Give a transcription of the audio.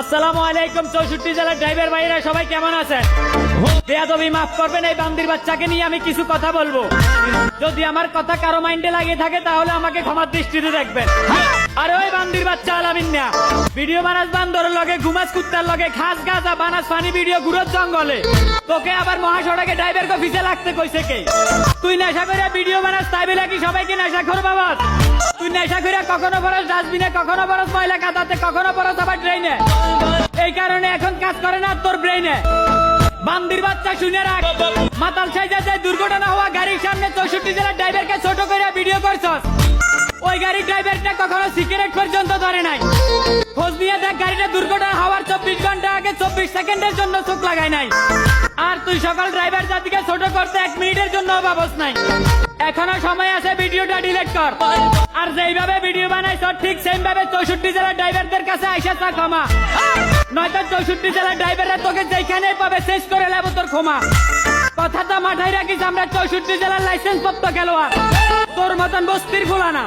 আসসালামু আলাইকুম, চৌষট্টি জেলার ড্রাইভার ভাইরা সবাই কেমন আছেন? বেয়াদবি মাফ করবেন, এই বান্দির বাচ্চাকে নিয়ে আমি কিছু কথা বলব। যদি আমার কথা কারও মাইন্ডে লাগিয়ে থাকে, তাহলে আমাকে ক্ষমার দৃষ্টিতে দেখবেন। আর ওই বান্দির বাচ্চা আলামিন না ভিডিও বানাস বান্দরের লগে, ঘুমাস কুত্তার লগে খাস গাছা বানাস পানি ভিডিও ঘুরত জঙ্গলে। তোকে আবার মহাসড়কে ড্রাইভার কো পিছে লাগতে কইছে কে? তুই নেশা করে ভিডিও বানাস, তাই বলে কি সবাইকে নেশা খোর বাবা তুই নেশা করে কখনো বরস ডাস্টবিনে, কখনো বরস ময়লা কাদাতে, কখনো বরস আবার ড্রেনে এই কারণে এখন কাজ করে না তোর ব্রেনে বান্দির বাচ্চা শুনে রাখ। মাতাল সাইজা যায় দুর্ঘটনা হওয়া গাড়ির সামনে চৌষট্টি জেলার ড্রাইভারকে ছোট করে ভিডিও করছস। ওই গাড়ির ড্রাইভারটা কখনো সিগারেট পর্যন্ত ধরে নাই। খোঁজ নিয়ে দেখ গাড়িটা দুর্ঘটনা হওয়ার চব্বিশ ঘণ্টা আগে চব্বিশ সেকেন্ডের জন্য চোখ লাগায় নাই। আর তুই সকাল ড্রাইভার জাতিকে ছোট করতে এক মিনিটের জন্য বাবস নাই। এখনও সময় আছে ভিডিওটা ডিলিট কর। আর যেইভাবে ভিডিও বানাইছ, ঠিক সেম ভাবে চৌষট্টি জেলার ড্রাইভারদের কাছে আইসা চা ক্ষমা নয়তো চৌষট্টি জেলার ড্রাইভাররা তোকে যেখানে পাবে শেষ করে নেব তোর ক্ষমা। কথাটা মাথায় রাখিস, আমরা চৌষট্টি জেলার লাইসেন্স প্রাপ্ত খেলোয়াড়। তোর মতন বস্তির খোলা না